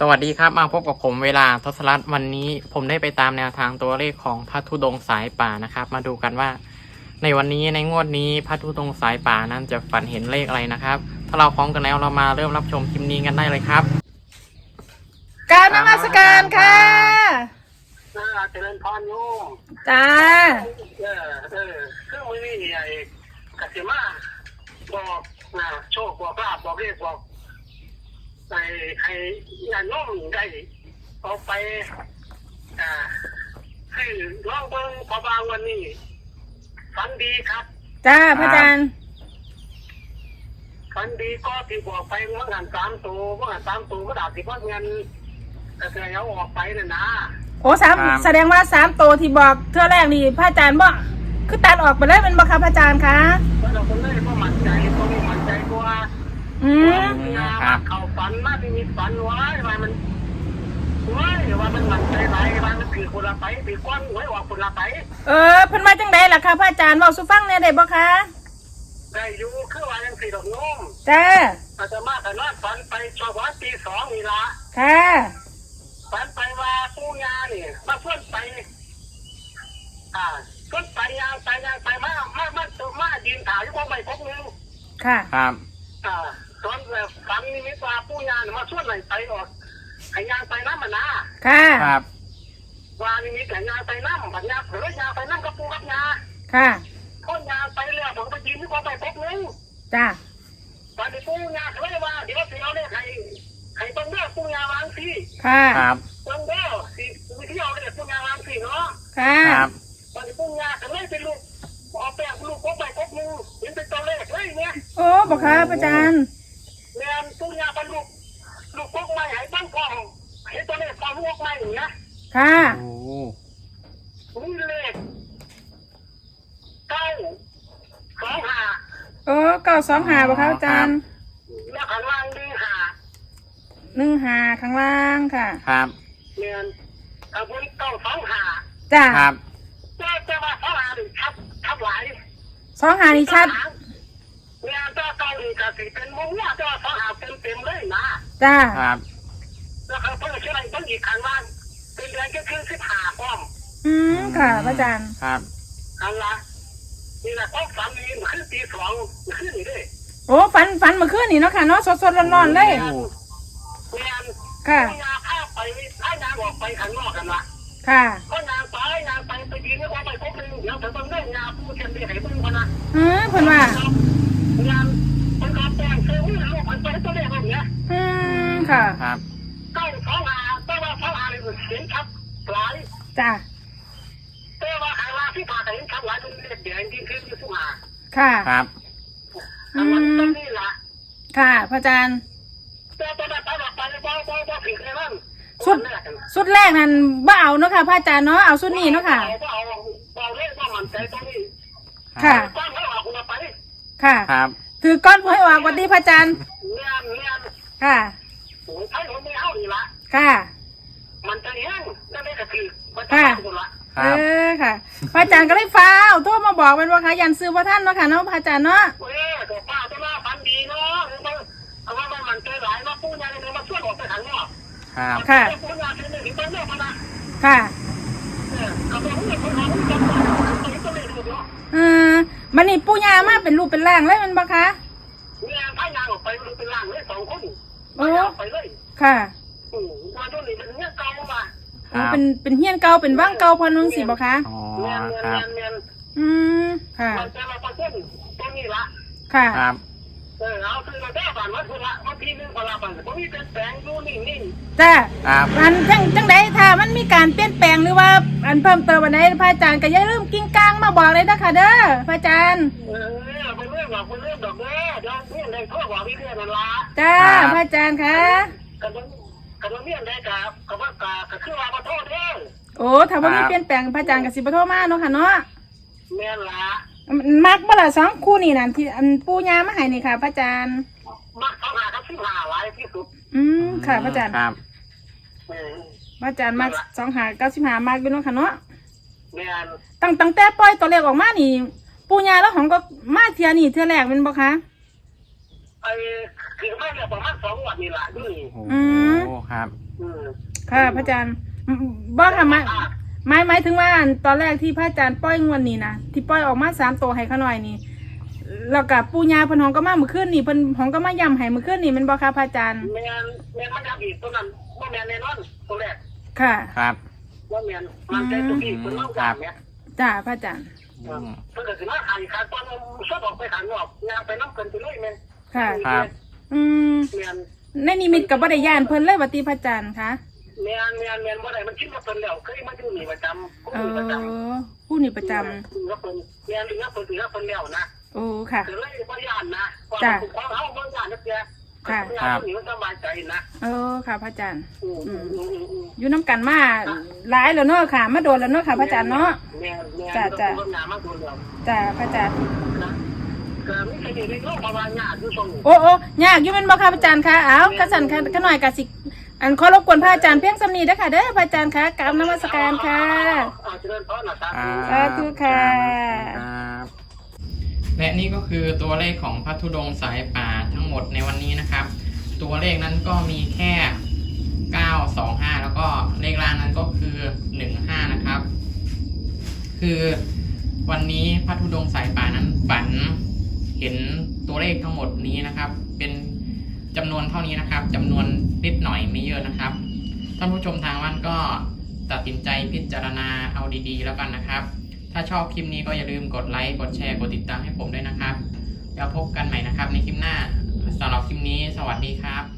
สวัสดีครับมาพบกับผมเวลาทศรัตน์วันนี้ผมได้ไปตามแนวทางตัวเลขของพระธุดงค์สายป่านะครับ มาดูกันว่า ในวันนี้ในงวดนี้พระธุดงค์สายป่านั้นจะฝันเห็นเลขอะไรนะครับ ถ้าเราพร้อมกันแล้วเรามาเริ่มรับชมคลิปนี้กันได้เลยครับกรารนมัสการค่ะน่าเจริญพรโยมจ้าเออเออคือมือนี่ไอ้กสิมาบอกนะโชคบอกลาบบอกเรียกบอก ไอ้ให้ญาติโยมได้เอาไปอ่าให้ลองเบิ่งพอบางวันนี้ฝันดีครับจ้าพระอาจารย์ฝันดีก็ที่บอกไปเมื่องานสามตัวเมื่องานสามตัวก็ดาบที่ว่าเงินกระเสียเอาออกไปน่ะนะโอ้สามครับ แสดงว่าสามตัวที่บอกเท่าแรกนี่พระอาจารย์บอกคือตัดออกไปเลยเป็นบ่คะพระอาจารย์คะแล้วเราก็เลยก็มั่นใจก็ไม่มั่นใจกว่า อืมครับเขาฝันมาที่มีฝันไว้ว่ามันไว้ว่ามันมันใจไหลว่ามันถือคนละไปถือก้อนไว้ออกคนละไป เออเพิ่นมาจังไดล่ะคะพระอาจารย์บอกสุฟังเนี่ยได้บ่คะ ได้อยู่คือว่ายังสี่ดอกโน้มจ้า อาจจะมาแต่นอนฝันไปชาวบ้านตีสองนี่ละค่ะ ฝันไปว่าปู่ยานี่มาส่วนไป อ่าส่วนไปยางไปยางไปมามามาตัวมายืนถ่ายอยู่บนใบพกนึงค่ะ ครับ อ่า ตอนแบบฝันนี่มิตว่าปู่ยานี่มาส่วนไหนไปออกไอ้ยางไปน้ำมันนะค่ะ ครับว่านี่มีแต่ยางไปน้ำบัดยาเผลอยางไปน้ำกับปูกับยาค่ะพ่นยางไปแล้วผมไปยืนที่กองไปพบนึงจ้าวันนี้ปูยาเขาเลยว่าเดี๋ยวสิเอาเนี่ยใครใครต้องเลือกปูยาวางสิค่ะ ครับต้องเลือกสิวิธีเอาเนี่ยปูยาวางสิเนาะค่ะ ครับวันนี้ปูยาเขาเลยเป็นลูกเอาแป้งลูกพบไปพบนึงเห็นเป็นตัวเลขเลยเนี่ย โอ้บอกค่ะพระอาจารย์ แม่ปูยาเป็นลูกลูกพกไม้ให้ตั้งกองเห็นตัวเลขกองลูกไม้อย่างเงี้ยค่ะโอ้นี่เลขเก้าสองห้าโอ้เก้าสองหาบอกค่ะพระอาจารย์แล้วข้างล่างดึงหาหนึ่งหาข้างล่างค่ะ ครับเนียนข้างบนเก้าสองหาจ้าครับเจ้าเจ้าว่าสองหาหนึ่งทับทับหลายสองหานี่ชัด เนี่ยเจ้าเก้าหนึ่งกับสี่เป็นมุ้งว่าเจ้าสองหาเต็มเต็มเลยนะจ้า ครับ แล้วเขาเพิ่งเชื่ออะไรต้องอีกคันว่าเป็นเดือนก็คือสิบหาป้อมอืมค่ะพระอาจารย์ ครับอันละนี่แหละป้อมสามนี้มันขึ้นตีสองมันขึ้นนี่ด้วยโอ้ฝันฝันเมื่อคืนนี่เนาะค่ะเนาะสดสดๆร้อนๆเลย โอ้เนียนค่ะยาข้าไปถ้ายาออกไปข้างนอกกันละค่ะ ก็ยาไปยาไปไปยืนในความไปพบหนึ่งเดี๋ยวเธอต้องเล่นยาผู้เทียนดีให้เพิ่งพนะ อืมเพิ่นว่า งานมันก็แปลงเซลล์ลูกมันไปตัวเลขแบบเนี้ยอืมค่ะ ครับ เก้าสองหาแต่ว่าสองหาเนี่ยเห็นชัดหลายจ้าแต่ว่าหาว่าที่ผ่าเห็นชัดหลายเป็นเลขแดงที่ขึ้นที่สุหาค่ะ ครับอันนั้นตรงนี้ละค่ะพระอาจารย์ แต่ตอนนั้นตอนไปบ่บ่บ่ผิดเลยนั่นสุดแรกนั่นบ่เอาเนาะค่ะพระอาจารย์เนาะ เอาสุดนี้เนาะค่ะ เอาเอาเอาเลขว่ามันใจตรงนี้ค่ะก้อนให้ออกคุณไป ค่ะ ครับ ถือก้อนหวยออกวันดีพระอาจารย์เนียนเนียนค่ะโอ้ยไทยผมไม่เอาอีละค่ะ มันจะแห้งนั่นได้ก็คือมันจะแห้งคนละคเอรับ อค่ะ พระอาจารย์ก็เลยฟ้าวโทรมาบอกเป็นว่าค่ะยันซื้อว่าท่านเนาะค่ะเนาะพระอาจารย์เนาะ เออแต่ป้าจะมาฟันดีเนาะเอาว่ามันมันใจหลายมาพูดยังไงมาช่วยออกไปทางนอกครับค่ะพูดยังไงถึงไปเรื่องมันนะค่ะ เออเอาไปพูดคนของคนของคนก็เลยดูเนาะ เออ มันนี่ปู่ย่ามาเป็นรูปเป็นร่างเลยแมันบ่คะเนี่ยถ้ายางออกไปดูเป็นล่างเลยสองคนโอ้ไปเลยค่ะอือว่าตัวนี้มันเนี่ยเก่ามาคโอ้รับเป็นเป็นเฮียนเก่าเป็นว่างเก่าพอนุ่งสิบ่คะอ๋อเนียนคเนีรัยบนเนียนอืมค่ะมันจะมาประเซ็นตัวนี้ละ ค่ะ ครับ เออเอาคือเราได้ผ่านวัดคนละวันที่หนึ่งพลาบันผมมีเป็นแสงดูนิ่งจ้าครับ อันจังจังใดถ้ามันมีการเปลี่ยนแปลงหรือว่าอันเพิ่มเติมอันใดพระอาจารย์ก็อย่าลืมกิ้งก้างมาบอกเลยนะคะเด้อพระอาจารย์ๆเออเป็นเรื่องหรอกเป็นเรื่องดอกเด้อเดี๋ยวเพื่อนในข้อบอกวิเรื่องนั่นละจ้าพระอาจารย์คะกับมันกับมันเมียนได้กับกับว่ากากับคือว่าขอโทษเด้อโอ้ถ้าว่ามีเปลี่ยนแปลงพระอาจารย์ก็สิบ่โทรมาเนาะค่ะเนาะแม่นละ มักบ่ล่ะสองคู่นี่นั่นที่อันปู่ย่ามาให้นี่ค่ะ พระอาจารย์ มักเขาหาครับที่หาหลายที่สุดอืมค่ะ พระอาจารย์ครับเออพระอาจารย์มักสองหาเก้าสิบหามากอยู่เนาะค่ะเนาะแม่นตั้งตั้งแต่ปล่อยตัวเลขออกมานี่ ปู่ย่าแล้วของก็มาเทียนี่เทียแรกเป็นบ่คะไอ้คือไม่เนี่ยประมาณสองวันนี่ละนี่โอ้อืมครัครับ อืมค่ะ พระอาจารย์อืมบ่ค่ะหมาย หมายหมายถึงว่าอันตอนแรกที่พระอาจารย์ปล่อยงวดนี้นะที่ปล่อยออกมาสามตัวให้เขาหน่อยนี่แล้วกับปูญาเพิ่นหองก็มาเมื่อคืนนี่เพิ่นหองก็มาย้ำให้เมื่อคืนนี่แมันบ่ค่ะพระอาจารย์แมนแมนมันจะอีกตัวนั้นว่าแมนแน่นอนตัวแรกค่ะครับว่าแมนมันใจตัวพี่คนเล่ากันเนี่ยจ้าพระอาจารย์อืมเพิ่นก็สิมาขายขาดตอนชอบออกไปขายนอกงานไปน้ำเกินไปเลยแม่นค่ะ ครับ อืมแมนในนิมิตกับบ่ได้ย่านเพิ่นเลยว่าติพระอาจารย์คะ แมนแมนแมนบ่ได้มันคิดว่าเพิ่นแล้วเคยมาอยู่นี่ประจำเออยู่ประจำอผู้นี่ประจำถือว่าเพิ่นแมนถือว่าเพิ่นถือว่าเพิ่นแล้วนะโอ้ค่ะ ถือเลยบ่ย่านนะจ้ะความเฮาบ่ย่านนะเจ้าค่ะ ครับ นี่มันสบายใจนะเออค่ะพระอาจารย์อืมอืมอืมอืมอยู่น้ำกันมาหลายแล้วเนาะค่ะ มาโดนแล้วเนาะค่ะพระอาจารย์เนาะ แม่แม่จ้ะจ้ะต้องงานมาดูแล้วจ้าพระอาจารย์ นะก็มีคดีในโลกประมาณงานอยู่ตรงนี้ โอ้โอ้ยากอยู่เป็นบ่ค่ะพระอาจารย์คะเอากระสันค่ะขะหน่อยกะสิ อันขอรบกวนพระอาจารย์เพียงสำนีเด้อค่ะเด้อพระอาจารย์คะกราบนมัสการค่ะอ่าเจริญพรนะครัอ่าสาธุค่ะครับและนี่ก็คือตัวเลขของพัทธุดงค์สายป่าทั้งหมดในวันนี้นะครับ ตัวเลขนั้นก็มีแค่ 925 แล้วก็เลขล่างนั้นก็คือ 15 นะครับ คือวันนี้พัทธุดงค์สายป่านั้นฝันเห็นตัวเลขทั้งหมดนี้นะครับ เป็น จำนวนเท่านี้นะครับจำนวนนิดหน่อยไม่เยอะนะครับท่านผู้ชมทางบ้านก็ตัดสินใจพิจารณาเอาดีๆ แล้วกันนะครับ ถ้าชอบคลิปนี้ก็อย่าลืมกดไลค์กดแชร์กดติดตามให้ผมด้วยนะครับแล้วพบกันใหม่นะครับในคลิปหน้าสำหรับคลิปนี้ สวัสดีครับ